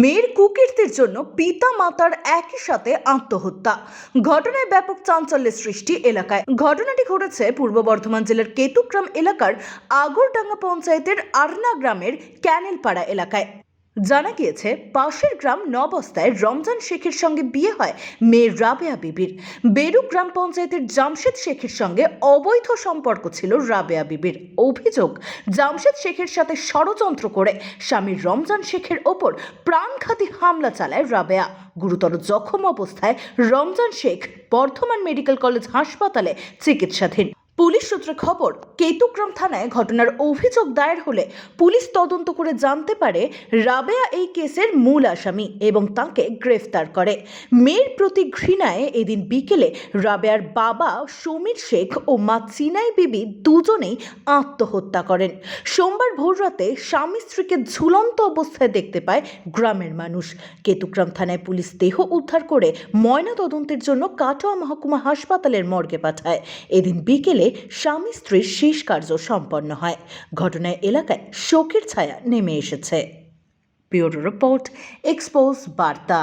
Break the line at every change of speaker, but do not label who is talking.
মেয়ের কুকীর্তির জন্য পিতা মাতার একই সাথে আত্মহত্যা ঘটনায় ব্যাপক চাঞ্চল্যের সৃষ্টি এলাকায় ঘটনাটি ঘটেছে পূর্ব বর্ধমান জেলার কেতুগ্রাম এলাকার আগরডাঙ্গা পঞ্চায়েতের আরনা গ্রামের ক্যানেলপাড়া এলাকায় জানা গিয়েছে পাশের গ্রাম নবস্তায় রমজান শেখের সঙ্গে বিয়ে হয় মেয়ের রাবেয়া বিবির বেরু গ্রাম পঞ্চায়েতের জামশেদ শেখের সঙ্গে অবৈধ সম্পর্ক ছিল রাবেয়া বিবির অভিযোগ জামশেদ শেখের সাথে ষড়যন্ত্র করে স্বামী রমজান শেখের ওপর প্রাণঘাতী হামলা চালায় রাবেয়া গুরুতর জখম অবস্থায় রমজান শেখ বর্ধমান মেডিকেল কলেজ হাসপাতালে চিকিৎসাধীন পুলিশ সূত্রে খবর কেতুক্রম থানায় ঘটনার অভিযোগ দায়ের হলে পুলিশ তদন্ত করে জানতে পারে রাবেয়া এই কেসের মূল আসামি এবং তাকে গ্রেফতার করে মেয়ের প্রতি ঘৃণায় এদিন বিকেলে রাবেয়ার বাবা সমীর শেখ ও মা চিনাই বিবি দুজনেই আত্মহত্যা করেন সোমবার ভোররাতে স্বামী স্ত্রীকে ঝুলন্ত অবস্থায় দেখতে পায় গ্রামের মানুষ কেতুক্রম থানায় পুলিশ দেহ উদ্ধার করে ময়না তদন্তের জন্য কাটোয়া মহকুমা হাসপাতালের মর্গে পাঠায় এদিন বিকেলে করে স্বামী স্ত্রীর শেষ কার্য সম্পন্ন হয় ঘটনায় এলাকায় শোকের ছায়া নেমে এসেছে
ব্যুরো রিপোর্ট এক্সপোজ বার্তা